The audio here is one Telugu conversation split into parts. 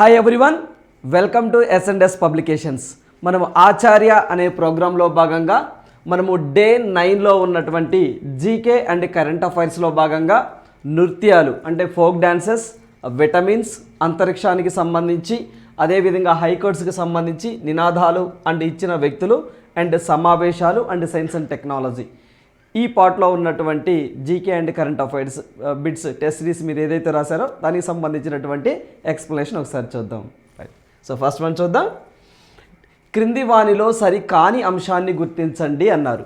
Hi everyone welcome to S and S publications మనం ఆచార్య అనే ప్రోగ్రాంలో భాగంగా మనము డే నైన్లో ఉన్నటువంటి జీకే అండ్ కరెంట్ అఫైర్స్లో భాగంగా నృత్యాలు అంటే ఫోక్ డాన్సెస్ విటమిన్స్ అంతరిక్షానికి సంబంధించి అదేవిధంగా హైకోర్ట్స్కి సంబంధించి నినాదాలు అండ్ ఇచ్చిన వ్యక్తులు అండ్ సమావేశాలు అండ్ సైన్స్ అండ్ టెక్నాలజీ. ఈ పార్ట్లో ఉన్నటువంటి GK and current affairs bits test series మీరు ఏదైతే రాశారో దానికి సంబంధించినటువంటి ఎక్స్ప్లెనేషన్ ఒకసారి చూద్దాం. సో ఫస్ట్ వన్ చూద్దాం. క్రింది వాణిలో సరికాని అంశాన్ని గుర్తించండి అన్నారు.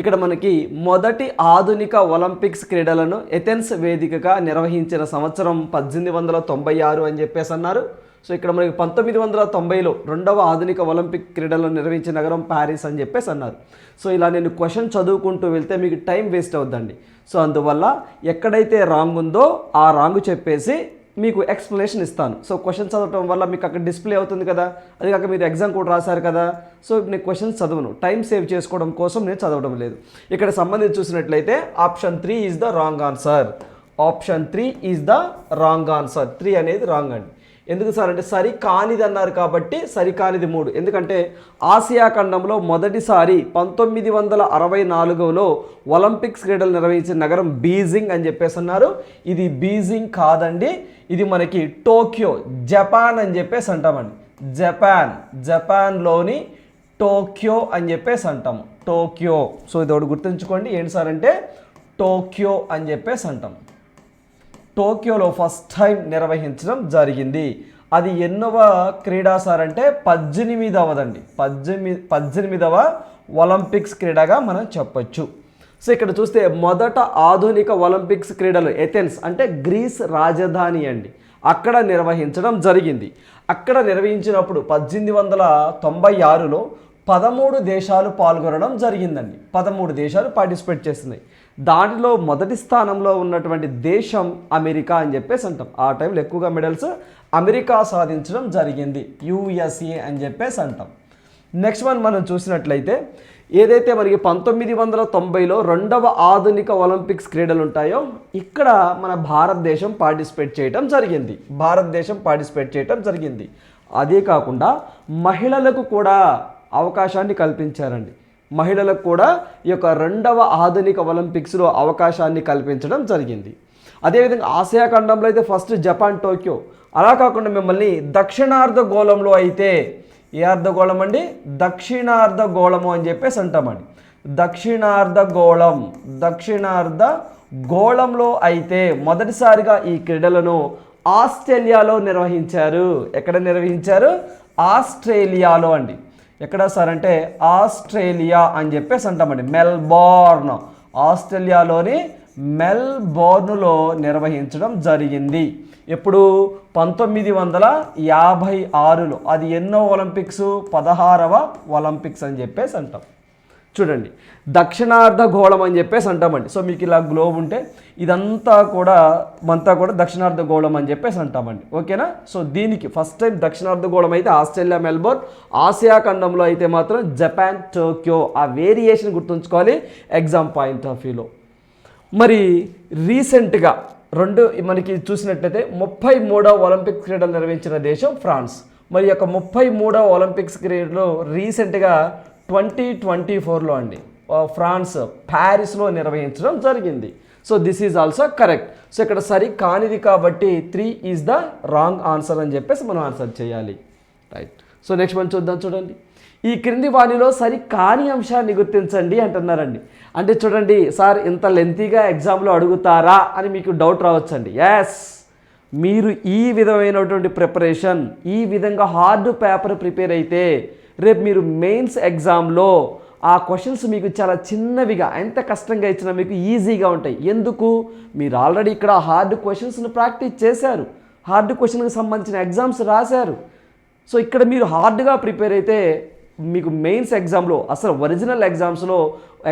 ఇక్కడ మనకి మొదటి ఆధునిక ఒలింపిక్స్ క్రీడలను ఎథెన్స్ వేదికగా నిర్వహించిన సంవత్సరం పద్దెనిమిది వందల తొంభై ఆరు అని చెప్పేసి అన్నారు. సో ఇక్కడ మనకి పంతొమ్మిది వందల తొంభైలో రెండవ ఆధునిక ఒలింపిక్ క్రీడలను నిర్వహించే నగరం ప్యారిస్ అని చెప్పేసి అన్నారు. సో ఇలా నేను క్వశ్చన్ చదువుకుంటూ వెళ్తే మీకు టైం వేస్ట్ అవుద్దండి. సో అందువల్ల ఎక్కడైతే రాంగ్ ఉందో ఆ రాంగ్ చెప్పేసి మీకు ఎక్స్ప్లెనేషన్ ఇస్తాను. సో క్వశ్చన్ చదవటం వల్ల మీకు అక్కడ డిస్ప్లే అవుతుంది కదా అది కాక మీరు ఎగ్జామ్ కూడా రాశారు కదా. సో నేను క్వశ్చన్స్ చదవను. టైం సేవ్ చేసుకోవడం కోసం నేను చదవడం లేదు. ఇక్కడ సంబంధించి చూసినట్లయితే option three is the wrong answer. Option three is the wrong answer. Three అనేది రాంగ్ అండి. ఎందుకు సార్ అంటే సరి కానిది అన్నారు కాబట్టి సరి కానిది మూడు. ఎందుకంటే ఆసియా ఖండంలో మొదటిసారి పంతొమ్మిది వందల అరవై నాలుగులో ఒలింపిక్స్ క్రీడలు నిర్వహించిన నగరం బీజింగ్ అని చెప్పేసి అన్నారు. ఇది బీజింగ్ కాదండి ఇది మనకి టోక్యో జపాన్ అని చెప్పేసి అంటామండి. జపాన్ జపాన్లోని టోక్యో అని చెప్పేసి అంటాము. టోక్యో. సో ఇది ఒకటి గుర్తుంచుకోండి ఏంటి సార్ అంటే టోక్యో అని చెప్పేసి అంటాం టోక్యోలో ఫస్ట్ టైం నిర్వహించడం జరిగింది. అది ఎన్నవ క్రీడా సార్ అంటే పద్దెనిమిదవదండి. పద్దెనిమిది పద్దెనిమిదవ ఒలింపిక్స్ క్రీడగా మనం చెప్పొచ్చు. సో ఇక్కడ చూస్తే మొదట ఆధునిక ఒలింపిక్స్ క్రీడలు ఎథెన్స్ అంటే గ్రీస్ రాజధాని అండి. అక్కడ నిర్వహించడం జరిగింది. అక్కడ నిర్వహించినప్పుడు పద్దెనిమిది వందల తొంభై ఆరులో పదమూడు దేశాలు పాల్గొనడం జరిగిందండి. పదమూడు దేశాలు పార్టిసిపేట్ చేస్తున్నాయి. దాంట్లో మొదటి స్థానంలో ఉన్నటువంటి దేశం అమెరికా అని చెప్పేసి అంటాం. ఆ టైంలో ఎక్కువగా మెడల్స్ అమెరికా సాధించడం జరిగింది. యుఎస్ఏ అని చెప్పేసి అంటాం. నెక్స్ట్ వన్ మనం చూసినట్లయితే ఏదైతే మనకి పంతొమ్మిది వందల తొంభైలో రెండవ ఆధునిక ఒలింపిక్స్ క్రీడలు ఉంటాయో ఇక్కడ మన భారతదేశం పార్టిసిపేట్ చేయటం జరిగింది. భారతదేశం పార్టిసిపేట్ చేయటం జరిగింది. అదే కాకుండా మహిళలకు కూడా అవకాశాన్ని కల్పించారండి. మహిళలకు కూడా ఈ యొక్క రెండవ ఆధునిక ఒలింపిక్స్లో అవకాశాన్ని కల్పించడం జరిగింది. అదేవిధంగా ఆసియా ఖండంలో అయితే ఫస్ట్ జపాన్ టోక్యో. అలా కాకుండా మిమ్మల్ని దక్షిణార్ధ గోళంలో అయితే ఏ అర్ధగోళం అండి? దక్షిణార్ధ గోళము అని చెప్పేసి అంటామండి దక్షిణార్ధ గోళం దక్షిణార్ధ గోళంలో అయితే మొదటిసారిగా ఈ క్రీడలను ఆస్ట్రేలియాలో నిర్వహించారు. ఎక్కడ నిర్వహించారు? ఆస్ట్రేలియాలో అండి. ఎక్కడ సార్ అంటే ఆస్ట్రేలియా అని చెప్పేసి అంటామండి. మెల్బోర్న్. ఆస్ట్రేలియాలోని మెల్బోర్న్లో నిర్వహించడం జరిగింది. ఎప్పుడు? పంతొమ్మిది వందల యాభై ఆరులో. అది ఎన్నో ఒలింపిక్స్? పదహారవ ఒలింపిక్స్ అని చెప్పేసి అంటాం. చూడండి. దక్షిణార్ధ గోళం అని చెప్పేసి అంటామండి. సో మీకు ఇలా గ్లోబ్ ఉంటే ఇదంతా కూడా మంతా కూడా దక్షిణార్ధ గోళం అని చెప్పేసి అంటామండి. ఓకేనా? సో దీనికి ఫస్ట్ టైం దక్షిణార్ధ గోళం అయితే ఆస్ట్రేలియా మెల్బోర్న్ ఆసియా ఖండంలో అయితే మాత్రం జపాన్ టోక్యో ఆ వేరియేషన్ గుర్తుంచుకోవాలి. ఎగ్జామ్ పాయింట్ ఆఫ్ వ్యూలో మరి రీసెంట్గా రెండు మనకి చూసినట్లయితే ముప్పై మూడవ ఒలింపిక్స్ క్రీడలు నిర్వహించిన దేశం ఫ్రాన్స్. మరి యొక్క ముప్పై మూడవ ఒలింపిక్స్ క్రీడలు రీసెంట్గా ట్వంటీ ట్వంటీ ఫోర్లో అండి ఫ్రాన్స్ ప్యారిస్లో నిర్వహించడం జరిగింది. So this is also correct so ఇక్కడ సరి కానిది కాబట్టి three is the wrong answer అని చెప్పేసి మనం ఆన్సర్ చేయాలి. రైట్ సో నెక్స్ట్ మనం చూద్దాం చూడండి. ఈ క్రింది వాణిలో సరి కాని అంశాన్ని గుర్తించండి అంటున్నారండి. అంటే చూడండి సార్ ఇంత లెంతీగా ఎగ్జామ్లో అడుగుతారా అని మీకు డౌట్ రావచ్చండి. ఎస్ మీరు ఈ విధమైనటువంటి ప్రిపరేషన్ ఈ విధంగా హార్డ్ పేపర్ ప్రిపేర్ అయితే రేపు మీరు మెయిన్స్ ఎగ్జామ్లో ఆ క్వశ్చన్స్ మీకు చాలా చిన్నవిగా ఎంత కష్టంగా ఇచ్చినా మీకు ఈజీగా ఉంటాయి. ఎందుకు? మీరు ఆల్రెడీ ఇక్కడ హార్డ్ క్వశ్చన్స్ను ప్రాక్టీస్ చేశారు. హార్డ్ క్వశ్చన్కి సంబంధించిన ఎగ్జామ్స్ రాశారు. సో ఇక్కడ మీరు హార్డ్గా ప్రిపేర్ అయితే మీకు మెయిన్స్ ఎగ్జామ్లో అసలు ఒరిజినల్ ఎగ్జామ్స్లో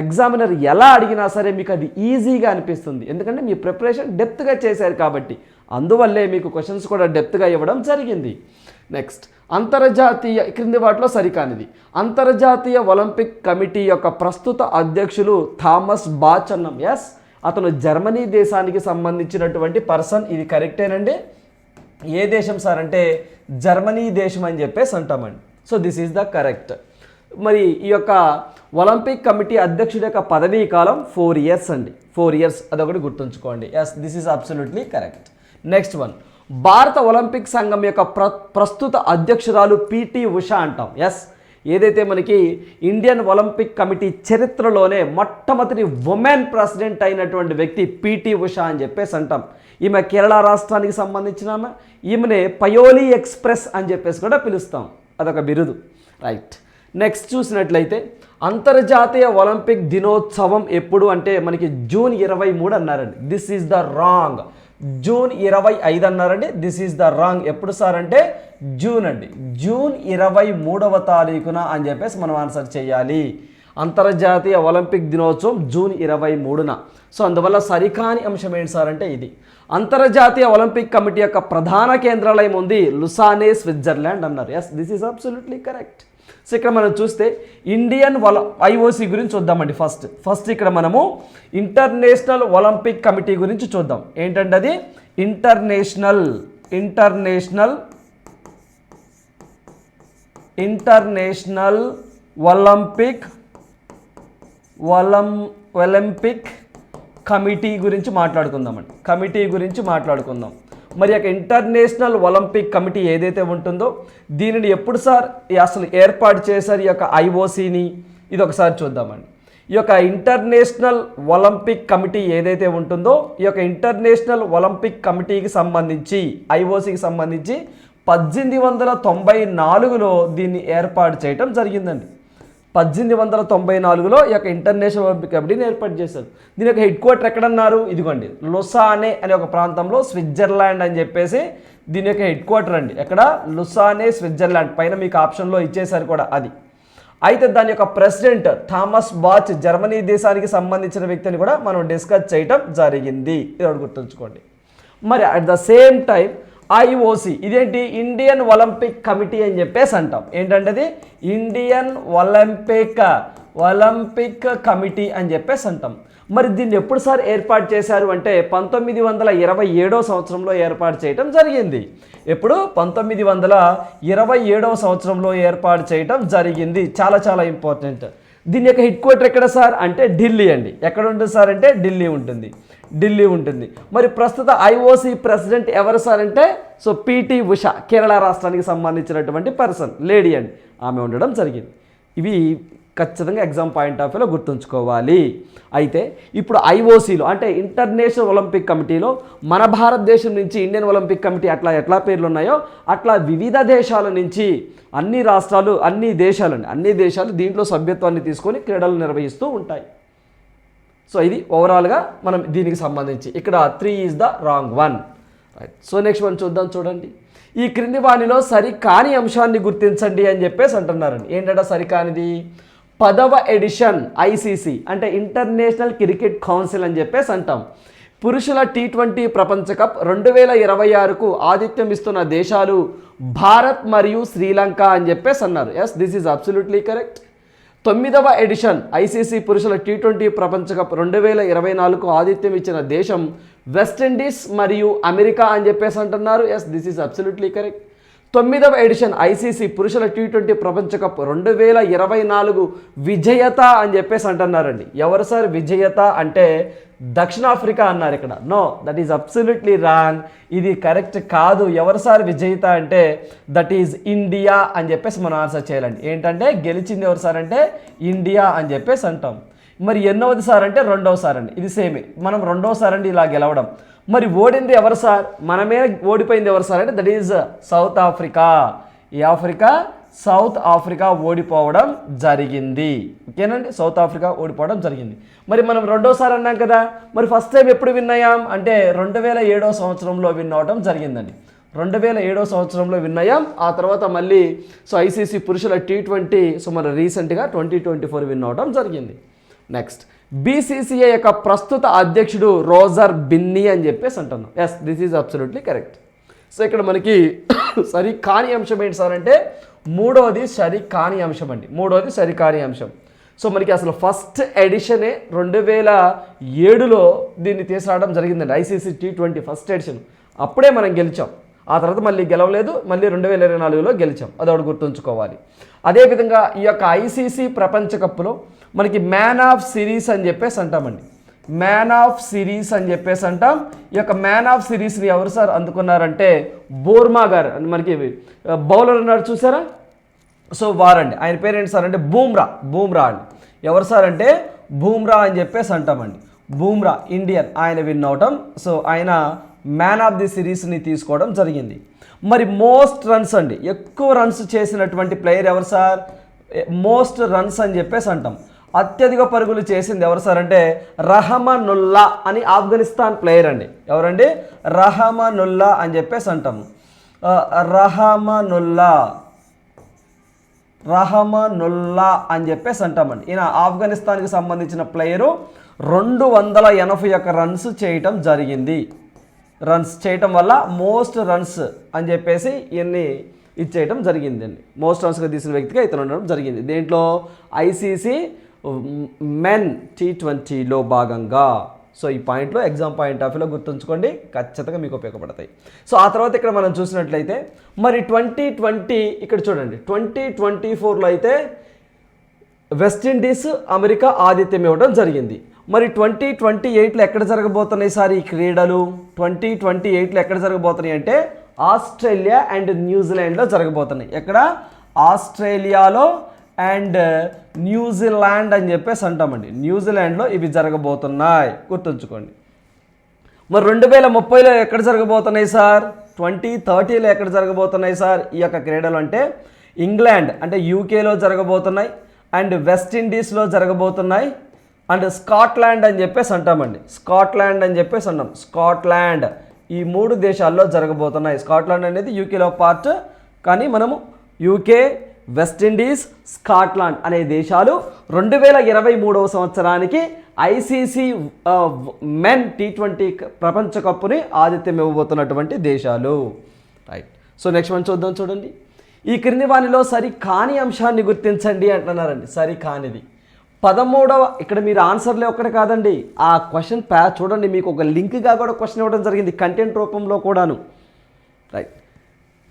ఎగ్జామినర్ ఎలా అడిగినా సరే మీకు అది ఈజీగా అనిపిస్తుంది. ఎందుకంటే మీ ప్రిపరేషన్ డెప్త్గా చేశారు కాబట్టి అందువల్లే మీకు క్వశ్చన్స్ కూడా డెప్త్గా ఇవ్వడం జరిగింది. నెక్స్ట్ అంతర్జాతీయ క్రింది వాటిలో సరికానిది. అంతర్జాతీయ ఒలింపిక్ కమిటీ యొక్క ప్రస్తుత అధ్యక్షులు థామస్ బాచన్నం. ఎస్ అతను జర్మనీ దేశానికి సంబంధించినటువంటి పర్సన్. ఇది కరెక్టేనండి ఏ దేశం సార్ అంటే జర్మనీ దేశం అని చెప్పేసి అంటామండి. So this is the correct మరి ఈ యొక్క ఒలింపిక్ కమిటీ అధ్యక్షుడి యొక్క పదవీ కాలం ఫోర్ ఇయర్స్ అండి. ఫోర్ ఇయర్స్ అదొకటి గుర్తుంచుకోండి. Yes this is absolutely correct next one భారత ఒలింపిక్ సంఘం యొక్క ప్ర ప్రస్తుత అధ్యక్షురాలు పిటి ఉషా అంటాం. ఎస్ ఏదైతే మనకి ఇండియన్ ఒలింపిక్ కమిటీ చరిత్రలోనే మొట్టమొదటి ఉమెన్ ప్రెసిడెంట్ అయినటువంటి వ్యక్తి పిటి ఉషా అని చెప్పేసి అంటాం. ఈమె కేరళ రాష్ట్రానికి సంబంధించిన ఆమె ఈమెనే పయోలి ఎక్స్ప్రెస్ అని చెప్పేసి కూడా పిలుస్తాం. అదొక బిరుదు. రైట్ నెక్స్ట్ చూసినట్లయితే అంతర్జాతీయ ఒలింపిక్ దినోత్సవం ఎప్పుడు అంటే మనకి జూన్ ఇరవై మూడు అన్నారండి. This is the wrong June ఇరవై ఐదు అన్నారండి. దిస్ ఈజ్ ద రాంగ్ ఎప్పుడు సార్ అంటే జూన్ అండి. జూన్ ఇరవై మూడవ తారీఖున అని చెప్పేసి మనం ఆన్సర్ చేయాలి. అంతర్జాతీయ ఒలింపిక్ దినోత్సవం జూన్ ఇరవై మూడున. సో అందువల్ల సరికాని అంశం ఏంటి సార్ అంటే ఇది. అంతర్జాతీయ ఒలింపిక్ కమిటీ యొక్క ప్రధాన కేంద్రాలయం ఉంది లుసానే స్విట్జర్లాండ్ అన్నారు. Yes this is absolutely correct so ఇక్కడ మనం చూస్తే ఇండియన్ వల ఐఓసి గురించి చూద్దామండి ఫస్ట్. ఫస్ట్ ఇక్కడ మనము ఇంటర్నేషనల్ ఒలింపిక్ కమిటీ గురించి చూద్దాం. ఏంటంటే అది? ఇంటర్నేషనల్ ఇంటర్నేషనల్ ఇంటర్నేషనల్ ఒలింపిక్ ఒలం ఒలింపిక్ కమిటీ గురించి మాట్లాడుకుందామండి. కమిటీ గురించి మాట్లాడుకుందాం. మరి యొక్క ఇంటర్నేషనల్ ఒలింపిక్ కమిటీ ఏదైతే ఉంటుందో దీనిని ఎప్పుడు సార్ అసలు ఏర్పాటు చేశారు ఈ యొక్క ఐఓసిని? ఇది ఒకసారి చూద్దామండి. ఈ యొక్క ఇంటర్నేషనల్ ఒలింపిక్ కమిటీ ఏదైతే ఉంటుందో ఈ యొక్క ఇంటర్నేషనల్ ఒలింపిక్ కమిటీకి సంబంధించి ఐఓసికి సంబంధించి పద్దెనిమిది వందల తొంభై నాలుగులో దీన్ని ఏర్పాటు చేయటం జరిగిందండి. పద్దెనిమిది వందల తొంభై నాలుగులో ఈ యొక్క ఇంటర్నేషనల్ ఒలింపిక్ కమిటీని ఏర్పాటు చేశారు. దీని యొక్క హెడ్ క్వార్టర్ ఎక్కడన్నారు? ఇదిగోండి లుసానే అనే ఒక ప్రాంతంలో స్విట్జర్లాండ్ అని చెప్పేసి దీని యొక్క హెడ్ క్వార్టర్ అండి. ఎక్కడ? Lausanne Switzerland. పైన మీకు ఆప్షన్లో ఇచ్చేశారు కూడా అది. అయితే దాని యొక్క ప్రెసిడెంట్ థామస్ బాచ్ జర్మనీ దేశానికి సంబంధించిన వ్యక్తిని కూడా మనం డిస్కస్ చేయటం జరిగింది. ఇది గుర్తుంచుకోండి. మరి at the same time IOC ఇదేంటి? ఇండియన్ ఒలింపిక్ కమిటీ అని చెప్పేసి అంటాం. ఏంటంటే ఇండియన్ ఒలింపిక్ ఒలింపిక్ కమిటీ అని చెప్పేసి అంటాం. మరి దీన్ని ఎప్పుడు సార్ ఏర్పాటు చేశారు అంటే పంతొమ్మిది వందల ఇరవై ఏడో సంవత్సరంలో ఏర్పాటు చేయటం జరిగింది. ఎప్పుడు? పంతొమ్మిది వందల ఇరవై ఏడవ సంవత్సరంలో ఏర్పాటు చేయటం జరిగింది. చాలా చాలా ఇంపార్టెంట్ దీని యొక్క హెడ్ క్వార్టర్ ఎక్కడ సార్? అంటే ఢిల్లీ అండి. ఎక్కడ ఉంటుంది సార్ అంటే ఢిల్లీ ఉంటుంది. ఢిల్లీ ఉంటుంది. మరి ప్రస్తుత ఐఓసి ప్రెసిడెంట్ ఎవరు సార్ అంటే? సో పిటి ఉష కేరళ రాష్ట్రానికి సంబంధించినటువంటి పర్సన్ లేడీ అండి. ఆమె ఉండడం జరిగింది. ఇవి ఖచ్చితంగా ఎగ్జామ్ పాయింట్ ఆఫ్ వ్యూలో గుర్తుంచుకోవాలి. అయితే ఇప్పుడు ఐఓసీలో అంటే ఇంటర్నేషనల్ ఒలింపిక్ కమిటీలో మన భారతదేశం నుంచి ఇండియన్ ఒలింపిక్ కమిటీ అట్లా ఎట్లా పేర్లు ఉన్నాయో అట్లా వివిధ దేశాల నుంచి అన్ని రాష్ట్రాలు అన్ని దేశాలని అన్ని దేశాలు దీంట్లో సభ్యత్వాన్ని తీసుకొని క్రీడలు నిర్వహిస్తూ ఉంటాయి. సో ఇది ఓవరాల్గా మనం దీనికి సంబంధించి. ఇక్కడ three is the wrong one right so next one చూద్దాం చూడండి. ఈ క్రింది వాణిలో సరికాని అంశాన్ని గుర్తించండి అని చెప్పేసి అంటున్నారండి. ఏంటంటే సరికానిది పదవ ఎడిషన్ ఐసీసీ అంటే ఇంటర్నేషనల్ క్రికెట్ కౌన్సిల్ అని చెప్పేసి అంటాం. పురుషుల టీ ట్వంటీ ప్రపంచ కప్ రెండు వేల ఇరవై ఆరుకు ఆతిథ్యం ఇస్తున్న దేశాలు భారత్ మరియు శ్రీలంక అని చెప్పేసి అన్నారు. Yes this is absolutely correct తొమ్మిదవ ఎడిషన్ ఐసీసీ పురుషుల టీ ట్వంటీ ప్రపంచ కప్ రెండు వేల ఇరవై నాలుగు ఆతిథ్యం ఇచ్చిన దేశం వెస్టిండీస్ మరియు అమెరికా అని చెప్పేసి అంటున్నారు. Yes this is absolutely correct తొమ్మిదవ ఎడిషన్ ఐసీసీ పురుషుల టీ ట్వంటీ ప్రపంచ కప్ రెండు వేల ఇరవై నాలుగు విజేత అని చెప్పేసి అంటున్నారండి. ఎవరు సార్ విజేత అంటే దక్షిణాఫ్రికా అన్నారు ఇక్కడ. No that is absolutely wrong ఇది కరెక్ట్ కాదు. ఎవరు సార్ విజేత అంటే దట్ ఈజ్ ఇండియా అని చెప్పేసి మనం ఆన్సర్ చేయాలండి. ఏంటంటే గెలిచింది ఎవరు సార్ అంటే ఇండియా అని చెప్పేసి అంటాం. మరి ఎన్నవది సార్ అంటే రెండవసారి అండి ఇది సేమే మనం రెండవసారి అండి ఇలా గెలవడం. మరి ఓడింది ఎవరు సార్? మనమే ఓడిపోయింది ఎవరు సార్ అంటే దట్ ఈజ్ సౌత్ ఆఫ్రికా ఈ ఆఫ్రికా సౌత్ ఆఫ్రికా ఓడిపోవడం జరిగింది. ఓకేనండి? సౌత్ ఆఫ్రికా ఓడిపోవడం జరిగింది. మరి మనం రెండోసారి అన్నాం కదా మరి ఫస్ట్ టైం ఎప్పుడు విన్ అంటే రెండు వేల ఏడో సంవత్సరంలో విన్ అవడం జరిగిందండి. రెండు వేల ఏడో సంవత్సరంలో విన్ ఆ తర్వాత మళ్ళీ సో ఐసీసీ పురుషుల టీ ట్వంటీ సో మన రీసెంట్గా ట్వంటీ ట్వంటీ ఫోర్ విన్ అవడం జరిగింది. నెక్స్ట్ బీసీసీఐ యొక్క ప్రస్తుత అధ్యక్షుడు రోజర్ బిన్నీ అని చెప్పేసి అంటున్నాం. Yes this is absolutely correct so ఇక్కడ మనకి సరి కాని అంశం ఏంటి సార్ అంటే మూడవది సరి కాని అంశం అండి. మూడవది సరి కాని అంశం. సో మనకి అసలు ఫస్ట్ ఎడిషనే రెండు వేల ఏడులో దీన్ని తీసుకురావడం జరిగిందండి. ICC T twenty first edition అప్పుడే మనం గెలిచాం. ఆ తర్వాత మళ్ళీ గెలవలేదు. మళ్ళీ రెండు వేల ఇరవై నాలుగులో గెలిచాం. అది ఒకటి గుర్తుంచుకోవాలి. అదేవిధంగా ఈ యొక్క ఐసీసీ ప్రపంచ కప్లో మనకి మ్యాన్ ఆఫ్ సిరీస్ అని చెప్పేసి అంటామండి. మ్యాన్ ఆఫ్ సిరీస్ అని చెప్పేసి అంటాం. ఈ యొక్క మ్యాన్ ఆఫ్ సిరీస్ని ఎవరు సార్ అందుకున్నారంటే బోర్మా గారు. అని మనకి బౌలర్ ఉన్నారు చూసారా? సో వారండి. ఆయన పేరేంటి సార్ అంటే బూమ్రా బూమ్రా అండి. ఎవరు సార్ అంటే? బూమ్రా అని చెప్పేసి అంటామండి. బూమ్రా ఇండియన్. ఆయన విన్ అవటం. సో ఆయన మ్యాన్ ఆఫ్ ది సిరీస్ని తీసుకోవడం జరిగింది. మరి మోస్ట్ రన్స్ అండి. ఎక్కువ రన్స్ చేసినటువంటి ప్లేయర్ ఎవరు సార్? మోస్ట్ రన్స్ అని చెప్పేసి అంటాం. అత్యధిక పరుగులు చేసింది ఎవరు సార్ అంటే రహమనుల్లా అని ఆఫ్ఘనిస్తాన్ ప్లేయర్ అండి. ఎవరండి? రహమనుల్లా అని చెప్పేసి అంటాము. రహమనుల్లా. రహమనుల్లా అని చెప్పేసి అంటామండి. ఈయన ఆఫ్ఘనిస్తాన్కి సంబంధించిన ప్లేయరు రెండు వందల ఎనభై ఒక్క రన్స్ చేయటం జరిగింది. రన్స్ చేయటం వల్ల మోస్ట్ రన్స్ అని చెప్పేసి ఈయన్ని ఇచ్చేయటం జరిగిందండి. మోస్ట్ రన్స్గా తీసిన వ్యక్తిగా ఇతను ఉండడం జరిగింది. దీంట్లో? ఐసీసీ మెన్ టీ ట్వంటీలో భాగంగా. సో ఈ పాయింట్లో ఎగ్జామ్ పాయింట్ ఆఫ్ వ్యూలో గుర్తుంచుకోండి ఖచ్చితంగా మీకు ఉపయోగపడతాయి. సో ఆ తర్వాత ఇక్కడ మనం చూసినట్లయితే మరి ట్వంటీ ట్వంటీ ఇక్కడ చూడండి ట్వంటీ ట్వంటీ ఫోర్లో అయితే వెస్టిండీస్ అమెరికా ఆతిథ్యం ఇవ్వడం జరిగింది. మరి ట్వంటీ ట్వంటీ ఎయిట్లో ఎక్కడ జరగబోతున్నాయి సార్ ఈ క్రీడలు? ట్వంటీ ట్వంటీ ఎయిట్లో ఎక్కడ జరగబోతున్నాయి అంటే ఆస్ట్రేలియా అండ్ న్యూజిలాండ్లో జరగబోతున్నాయి. ఎక్కడ? ఆస్ట్రేలియాలో అండ్ న్యూజిలాండ్ అని చెప్పేసి అంటామండి. న్యూజిలాండ్లో ఇవి జరగబోతున్నాయి. గుర్తుంచుకోండి. మరి రెండు వేల ముప్పైలో ఎక్కడ జరగబోతున్నాయి సార్? ట్వంటీ థర్టీలో ఎక్కడ జరగబోతున్నాయి సార్? ఈ యొక్క క్రీడలు అంటే ఇంగ్లాండ్ అంటే యూకేలో జరగబోతున్నాయి అండ్ వెస్ట్ ఇండీస్లో జరగబోతున్నాయి అండ్ స్కాట్లాండ్ అని చెప్పేసి అంటామండి. స్కాట్లాండ్ అని చెప్పేసి అన్నాం. స్కాట్లాండ్. ఈ మూడు దేశాల్లో జరగబోతున్నాయి. స్కాట్లాండ్ అనేది యూకేలో పార్ట్ కానీ మనము యూకే వెస్టిండీస్ స్కాట్లాండ్ అనే దేశాలు రెండు వేల ఇరవై మూడవ సంవత్సరానికి ఐసీసీ మెన్ టీ ట్వంటీ ప్రపంచ కప్పుని ఆతిథ్యం ఇవ్వబోతున్నటువంటి దేశాలు. రైట్ సో నెక్స్ట్ మనం చూద్దాం చూడండి. ఈ క్రింది వానిలో సరి కాని అంశాన్ని గుర్తించండి అంటున్నారండి. సరి కానిది. పదమూడవ ఇక్కడ మీరు ఆన్సర్లే ఒక్కటే కాదండి. ఆ క్వశ్చన్ ప్యా చూడండి మీకు ఒక లింక్గా కూడా క్వశ్చన్ ఇవ్వడం జరిగింది. కంటెంట్ రూపంలో కూడాను. రైట్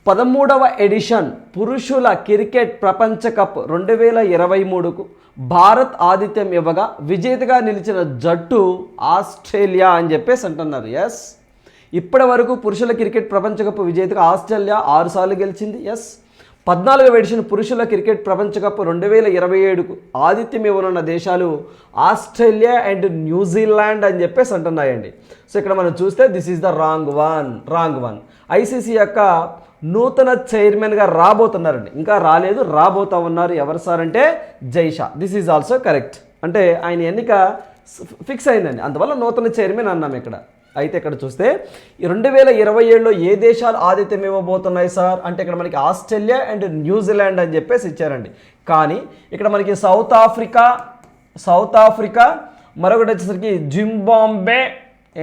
పదమూడవ ఎడిషన్ పురుషుల క్రికెట్ ప్రపంచ కప్ రెండు వేల ఇరవై మూడుకు భారత్ ఆతిథ్యం ఇవ్వగా విజేతగా నిలిచిన జట్టు ఆస్ట్రేలియా అని చెప్పేసి అంటున్నారు. ఎస్ ఇప్పటి వరకు పురుషుల క్రికెట్ ప్రపంచ కప్ విజేతగా ఆస్ట్రేలియా ఆరుసార్లు గెలిచింది. ఎస్ పద్నాలుగవ ఎడిషన్ పురుషుల క్రికెట్ ప్రపంచ కప్ రెండు వేల ఇరవై ఏడుకు ఆతిథ్యం ఇవ్వనున్న దేశాలు ఆస్ట్రేలియా అండ్ న్యూజిలాండ్ అని చెప్పేసి అంటున్నాయండి. సో ఇక్కడ మనం చూస్తే this is the wrong one wrong one ICC యొక్క నూతన చైర్మన్గా రాబోతున్నారండి. ఇంకా రాలేదు రాబోతా ఉన్నారు ఎవరు సార్ అంటే Jay Shah. This is also correct అంటే ఆయన ఎన్నిక ఫిక్స్ అయిందండి. అందువల్ల నూతన చైర్మన్ అన్నాం ఇక్కడ. అయితే ఇక్కడ చూస్తే ఈ రెండు వేల ఇరవై ఏడులో ఏ దేశాలు ఆతిథ్యం ఇవ్వబోతున్నాయి సార్? అంటే ఇక్కడ మనకి ఆస్ట్రేలియా అండ్ న్యూజిలాండ్ అని చెప్పేసి ఇచ్చారండి. కానీ ఇక్కడ మనకి సౌత్ ఆఫ్రికా సౌత్ ఆఫ్రికా మరొకటి వచ్చేసరికి జింబాంబే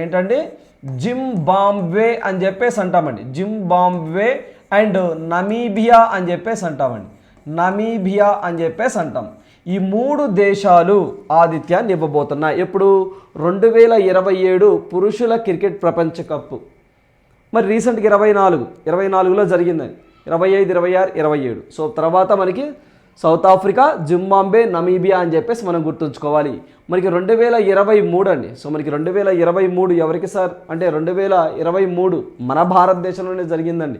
ఏంటండి? జింబాంబే అని చెప్పేసి అంటామండి. జింబాంబే అండ్ నమీబియా అని చెప్పేసి అంటామండి. నమీబియా అని చెప్పేసి అంటాం. ఈ మూడు దేశాలు ఆతిథ్యాన్ని ఇవ్వబోతున్నాయి. ఎప్పుడు? రెండు వేల ఇరవై ఏడు పురుషుల క్రికెట్ ప్రపంచ కప్ మరి రీసెంట్గా ఇరవై నాలుగు. ఇరవై నాలుగులో జరిగిందని ఇరవై ఐదు ఇరవై ఆరు ఇరవై ఏడు. సో తర్వాత మనకి సౌత్ ఆఫ్రికా జింబాంబే నమీబియా అని చెప్పేసి మనం గుర్తుంచుకోవాలి. మనకి రెండు వేల ఇరవై మూడు అండి. సో మనకి రెండు వేల ఇరవై మూడు ఎవరికి సార్? అంటే రెండు వేల ఇరవై మూడు మన భారతదేశంలోనే జరిగిందండి.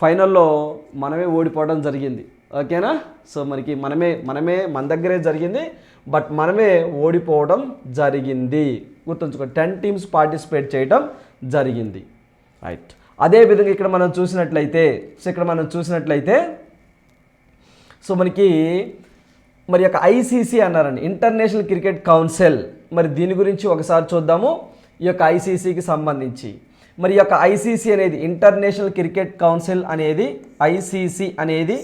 ఫైనల్లో మనమే ఓడిపోవడం జరిగింది. ఓకేనా? సో మనకి మనమే మనమే మన దగ్గరే జరిగింది. బట్ మనమే ఓడిపోవడం జరిగింది. గుర్తుంచుకో టెన్ టీమ్స్ పార్టిసిపేట్ చేయడం జరిగింది. రైట్. అదేవిధంగా ఇక్కడ మనం చూసినట్లయితే సో ఇక్కడ మనం చూసినట్లయితే సో మనకి మరి యొక్క ఐసీసీ అన్నారండి. ఇంటర్నేషనల్ క్రికెట్ కౌన్సిల్ మరి దీని గురించి ఒకసారి చూద్దాము. ఈ యొక్క ఐసీసీకి సంబంధించి. మరి యొక్క ఐసీసీ అనేది ఇంటర్నేషనల్ క్రికెట్ కౌన్సిల్ అనేది ఐసీసీ అనేది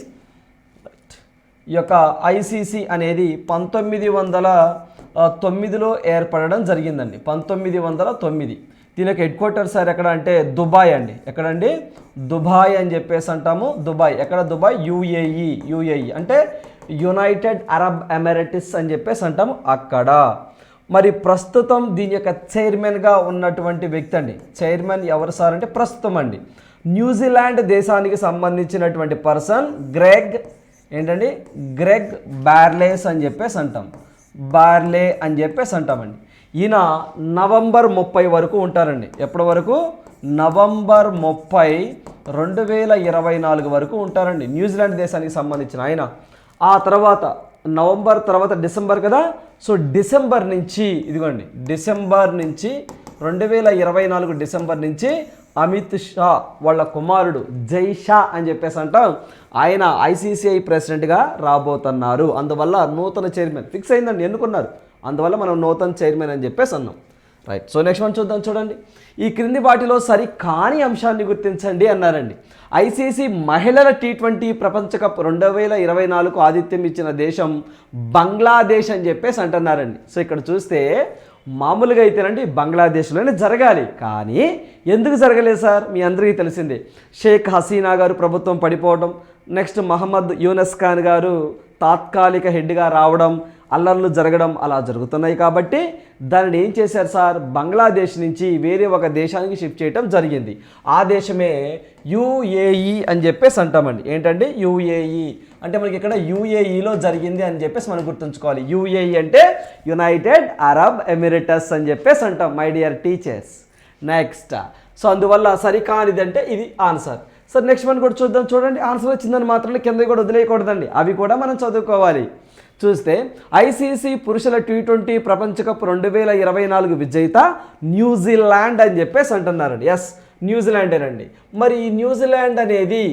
ఈ యొక్క ఐసీసీ అనేది పంతొమ్మిది వందల తొమ్మిదిలో ఏర్పడడం జరిగిందండి. పంతొమ్మిది వందల తొమ్మిది. దీని యొక్క హెడ్ క్వార్టర్ సార్ ఎక్కడ అంటే దుబాయ్ అండి. ఎక్కడండి? దుబాయ్ అని చెప్పేసి అంటాము. దుబాయ్. ఎక్కడ దుబాయ్? యుఏఈ. యుఏఈ. అంటే యునైటెడ్ అరబ్ ఎమిరేటిస్ అని చెప్పేసి అంటాము అక్కడ. మరి ప్రస్తుతం దీని యొక్క చైర్మన్గా ఉన్నటువంటి వ్యక్తి అండి. చైర్మన్ ఎవరు సార్ అంటే ప్రస్తుతం అండి. న్యూజిలాండ్ దేశానికి సంబంధించినటువంటి పర్సన్ గ్రెగ్ ఏంటండి? గ్రెగ్ బార్లేస్ అని చెప్పేసి అంటాం. బార్లే అని చెప్పేసి అంటామండి. ఈయన నవంబర్ ముప్పై వరకు ఉంటారండి. ఎప్పటి వరకు? నవంబర్ ముప్పై రెండు వేల ఇరవై నాలుగు వరకు ఉంటారండి. న్యూజిలాండ్ దేశానికి సంబంధించిన ఆయన. ఆ తర్వాత నవంబర్ తర్వాత డిసెంబర్ కదా? సో డిసెంబర్ నుంచి ఇదిగోండి. డిసెంబర్ నుంచి రెండు వేల ఇరవై నాలుగు డిసెంబర్ నుంచి అమిత్ షా వాళ్ళ కుమారుడు జై షా అని చెప్పేసి అంటాం. ఆయన ఐసీసీఐ ప్రెసిడెంట్గా రాబోతున్నారు. అందువల్ల నూతన చైర్మన్. ఫిక్స్ అయిందండి. ఎన్నుకున్నారు అందువల్ల మనం నూతన చైర్మన్ అని చెప్పేసి అన్నాం. రైట్ సో నెక్స్ట్ వన్ చూద్దాం చూడండి. ఈ క్రింది వాటిలో సరి కాని అంశాన్ని గుర్తించండి అన్నారండి. ఐసీసీ మహిళల టీ ట్వంటీ ప్రపంచ కప్ రెండు వేల ఇరవై నాలుగు ఆతిథ్యం ఇచ్చిన దేశం బంగ్లాదేశ్ అని చెప్పేసి అంటున్నారండి. సో ఇక్కడ చూస్తే మామూలుగా అయితేనండి బంగ్లాదేశ్లోనే జరగాలి. కానీ ఎందుకు జరగలేదు సార్? మీ అందరికీ తెలిసిందే. షేక్ హసీనా గారు ప్రభుత్వం పడిపోవడం నెక్స్ట్ మహమ్మద్ యూనస్ ఖాన్ గారు తాత్కాలిక హెడ్గా రావడం అల్లర్లు జరగడం అలా జరుగుతున్నాయి కాబట్టి దానిని ఏం చేశారు సార్? బంగ్లాదేశ్ నుంచి వేరే ఒక దేశానికి షిఫ్ట్ చేయటం జరిగింది. ఆ దేశమే యుఏఈ అని చెప్పేసి అంటామండి. ఏంటండి? యుఏఈ అంటే మనకి ఇక్కడ యుఏఈలో జరిగింది అని చెప్పేసి మనం గుర్తుంచుకోవాలి. యుఏఈ అంటే యునైటెడ్ అరబ్ ఎమిరేటస్ అని చెప్పేసి అంటాం my dear teachers. Next. So అందువల్ల సరికానిది అంటే ఇది ఆన్సర్. సార్ నెక్స్ట్ వన్ కూడా చూద్దాం. చూడండి ఆన్సర్ వచ్చిందని మాత్రమే కింద కూడా వదిలేయకూడదండి. అవి కూడా మనం చదువుకోవాలి. చూస్తే ఐసీసీ పురుషుల టీ ట్వంటీ ప్రపంచ కప్ రెండు వేల ఇరవై నాలుగు విజేత న్యూజిలాండ్ అని చెప్పేసి అంటున్నారండి. ఎస్ న్యూజిలాండేనండి. మరి ఈ న్యూజిలాండ్ అనేది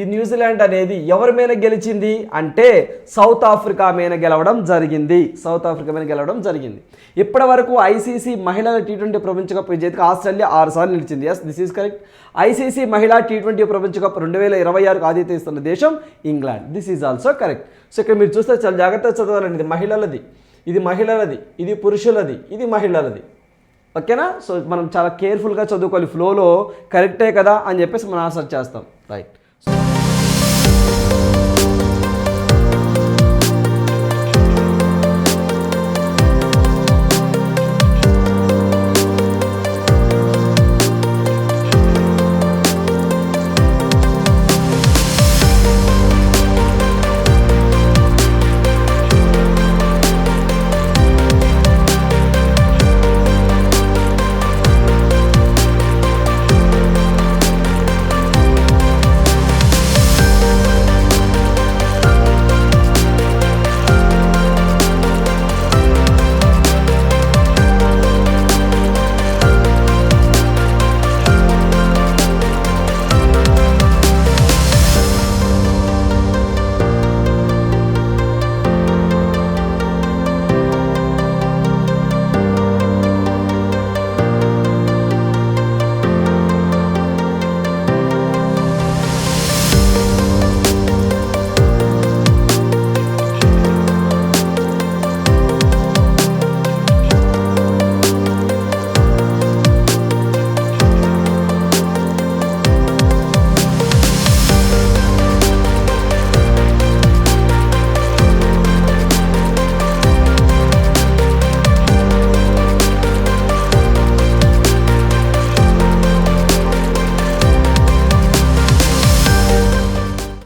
ఈ న్యూజిలాండ్ అనేది ఎవరి మీద గెలిచింది అంటే సౌత్ ఆఫ్రికా మీద గెలవడం జరిగింది. సౌత్ ఆఫ్రికా మీద గెలవడం జరిగింది. ఇప్పటి వరకు ఐసీసీ మహిళల టీ ట్వంటీ ప్రపంచ కప్ విజేతకు ఆస్ట్రేలియా ఆరు సార్లు నిలిచింది. Yes this is correct ICC మహిళా టీ ట్వంటీ ప్రపంచ కప్ రెండు వేల ఇరవై ఆరుకు ఆతిథ్యం ఇస్తున్న దేశం England. This is also correct so ఇక్కడ మీరు చూస్తే చాలా జాగ్రత్తగా చదవాలండి ఇది మహిళలది ఇది మహిళలది ఇది పురుషులది ఇది మహిళలది. ఓకేనా సో మనం చాలా కేర్ఫుల్గా చదువుకోవాలి. ఫ్లోలో కరెక్టే కదా అని చెప్పేసి మనం ఆన్సర్ చేస్తాం. Right Bye.